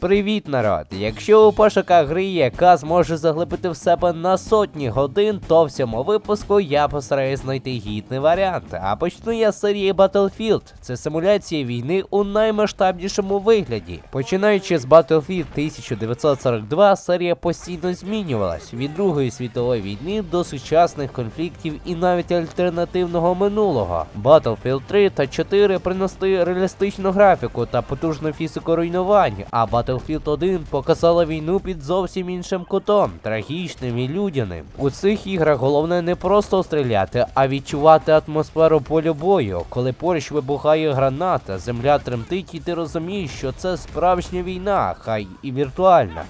Привіт, народ! Якщо у пошуках гри, яка зможе заглибити в себе на сотні годин, то в цьому випуску я постараюсь знайти гідний варіант. А почну я з серії Battlefield. Це симуляція війни у наймасштабнішому вигляді. Починаючи з Battlefield 1942, серія постійно змінювалась від Другої світової війни до сучасних конфліктів і навіть альтернативного минулого. Battlefield 3 та 4 принесли реалістичну графіку та потужну фізику руйнувань, а Battlefield 1 показала війну під зовсім іншим кутом, трагічним і людяним. У цих іграх головне не просто стріляти, а відчувати атмосферу полю бою. Коли поруч вибухає граната, земля тремтить, і ти розумієш, що це справжня війна, хай і віртуальна.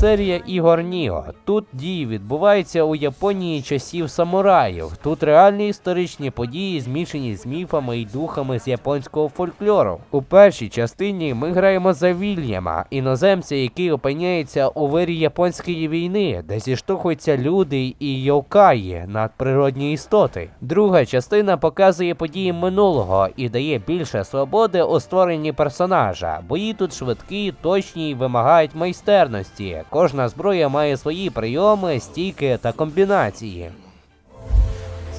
Серія ігор Ніо. Тут дії відбуваються у Японії часів самураїв. Тут реальні історичні події змішані з міфами і духами з японського фольклору. У першій частині ми граємо за Вільяма, іноземця, який опиняється у вирі японської війни, де зіштовхуються люди і йокаї, надприродні істоти. Друга частина показує події минулого і дає більше свободи у створенні персонажа. Бої тут швидкі, точні і вимагають майстерності. Кожна зброя має свої прийоми, стійки та комбінації.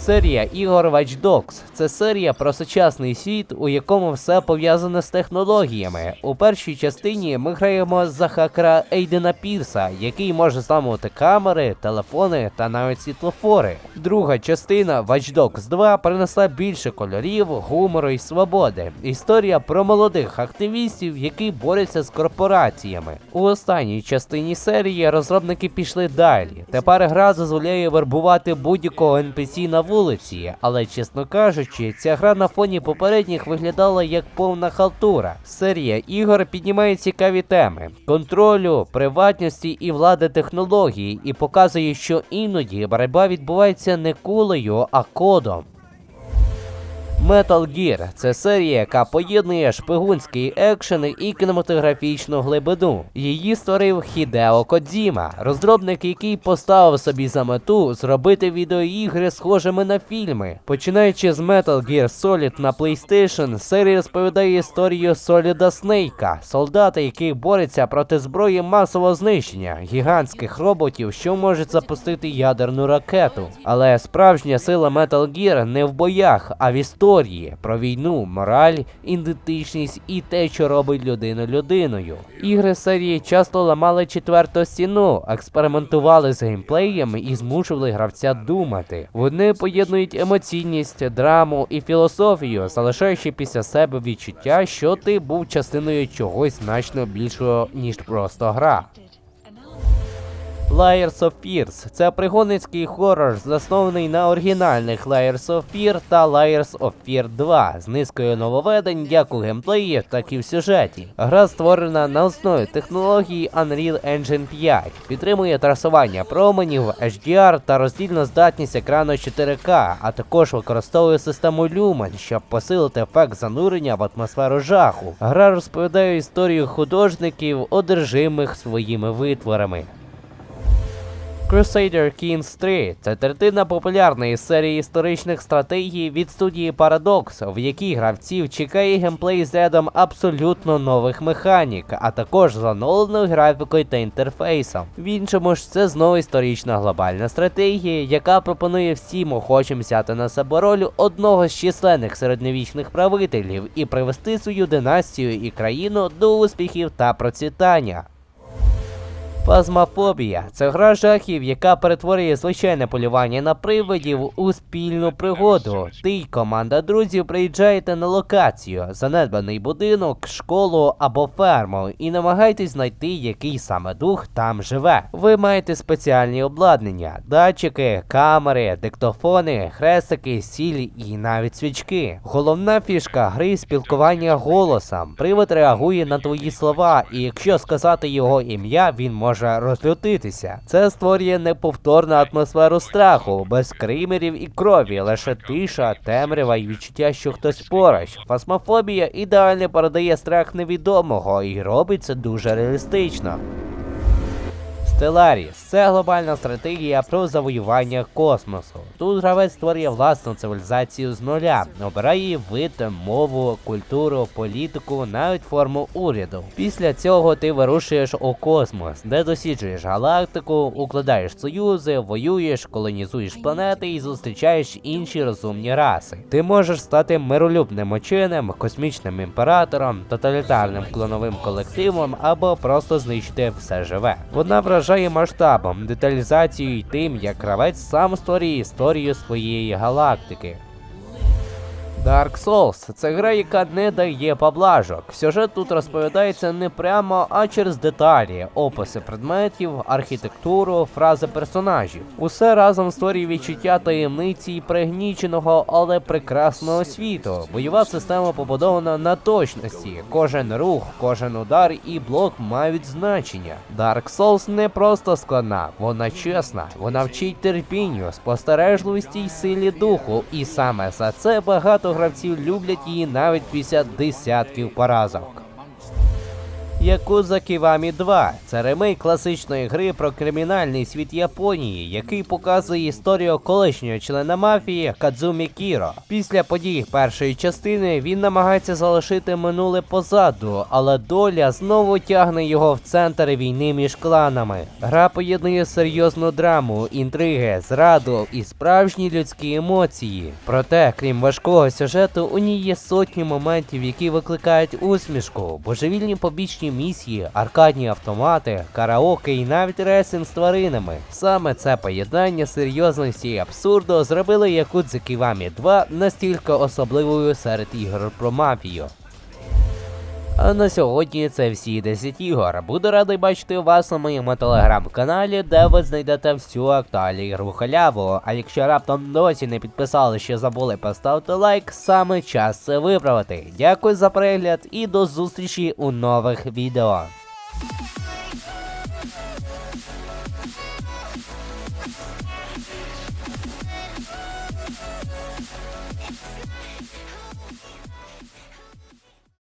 Серія ігор Watch Dogs – це серія про сучасний світ, у якому все пов'язане з технологіями. У першій частині ми граємо за хакера Ейдена Пірса, який може зламувати камери, телефони та навіть світлофори. Друга частина Watch Dogs 2 принесла більше кольорів, гумору і свободи. Історія про молодих активістів, які борються з корпораціями. У останній частині серії розробники пішли далі. Тепер гра дозволяє вербувати будь-якого NPC на вулиці, але чесно кажучи, ця гра на фоні попередніх виглядала як повна халтура. Серія ігор піднімає цікаві теми контролю, приватності і влади технологій, і показує, що іноді боротьба відбувається не кулею, а кодом. Metal Gear – це серія, яка поєднує шпигунський екшен і кінематографічну глибину. Її створив Хідео Кодзіма, розробник, який поставив собі за мету зробити відеоігри схожими на фільми. Починаючи з Metal Gear Solid на PlayStation, серія розповідає історію Соліда Снейка, солдата, який бореться проти зброї масового знищення, гігантських роботів, що можуть запустити ядерну ракету. Але справжня сила Metal Gear не в боях, а в історії про війну, мораль, ідентичність і те, що робить людину людиною. Ігри серії часто ламали четверту стіну, експериментували з геймплеєм і змушували гравця думати. Вони поєднують емоційність, драму і філософію, залишаючи після себе відчуття, що ти був частиною чогось значно більшого, ніж просто гра. Layers of Fears – це пригодницький хорор, заснований на оригінальних Layers of Fear та Layers of Fear 2 з низкою нововведень як у геймплеї, так і в сюжеті. Гра створена на основі технології Unreal Engine 5, підтримує трасування променів, HDR та роздільну здатність екрану 4К, а також використовує систему Lumen, щоб посилити ефект занурення в атмосферу жаху. Гра розповідає історію художників, одержимих своїми витворами. Crusader Kings 3 це третина популярної серії історичних стратегій від студії Paradox, в якій гравців чекає геймплей з рядом абсолютно нових механік, а також з оновленою графікою та інтерфейсом. В іншому ж це знову історична глобальна стратегія, яка пропонує всім охочим взяти на себе роль одного з численних середньовічних правителів і привести свою династію і країну до успіхів та процвітання. Фазмофобія це гра жахів, яка перетворює звичайне полювання на привидів у спільну пригоду. Ти й команда друзів приїжджаєте на локацію, занедбаний будинок, школу або ферму, і намагайтесь знайти, який саме дух там живе. Ви маєте спеціальні обладнання, датчики, камери, диктофони, хрестики, сіль і навіть свічки. Головна фішка гри спілкування голосом. Привид реагує на твої слова, і якщо сказати його ім'я, він може розлютитися. Це створює неповторну атмосферу страху, без кримерів і крові, лише тиша, темрява і відчуття, що хтось поруч. Фасмофобія ідеально передає страх невідомого і робить це дуже реалістично. Stellaris – це глобальна стратегія про завоювання космосу. Тут гравець створює власну цивілізацію з нуля, обирає вид, мову, культуру, політику, навіть форму уряду. Після цього ти вирушуєш у космос, де досліджуєш галактику, укладаєш союзи, воюєш, колонізуєш планети і зустрічаєш інші розумні раси. Ти можеш стати миролюбним ученим, космічним імператором, тоталітарним клоновим колективом або просто знищити все живе. Вона вражає масштабом, деталізацією і тим, як гравець сам створює історію своєї галактики. Dark Souls це гра, яка не дає поблажок. Сюжет тут розповідається не прямо, а через деталі, описи предметів, архітектуру, фрази персонажів. Усе разом створює відчуття таємниці і пригніченого, але прекрасного світу. Бойова система побудована на точності. Кожен рух, кожен удар і блок мають значення. Dark Souls не просто складна, вона чесна, вона вчить терпінню, спостережливості й силі духу, і саме за це багато гравців люблять її навіть після десятків поразок. Якуза Ківамі 2 це ремейк класичної гри про кримінальний світ Японії, який показує історію колишнього члена мафії Кадзумі Кіро. Після подій першої частини він намагається залишити минуле позаду, але доля знову тягне його в центр війни між кланами. Гра поєднує серйозну драму, інтриги, зраду і справжні людські емоції. Проте, крім важкого сюжету, у ній є сотні моментів, які викликають усмішку, божевільні побічні місії, аркадні автомати, караоке і навіть ресинг з тваринами. Саме це поєднання серйозності і абсурду зробило Якудзу Ківамі 2 настільки особливою серед ігор про мафію. А на сьогодні це всі 10 ігор. Буду радий бачити вас на моєму телеграм-каналі, де ви знайдете всю актуальну ігру халяву. А якщо раптом досі не підписали, що забули поставити лайк, саме час це виправити. Дякую за перегляд і до зустрічі у нових відео.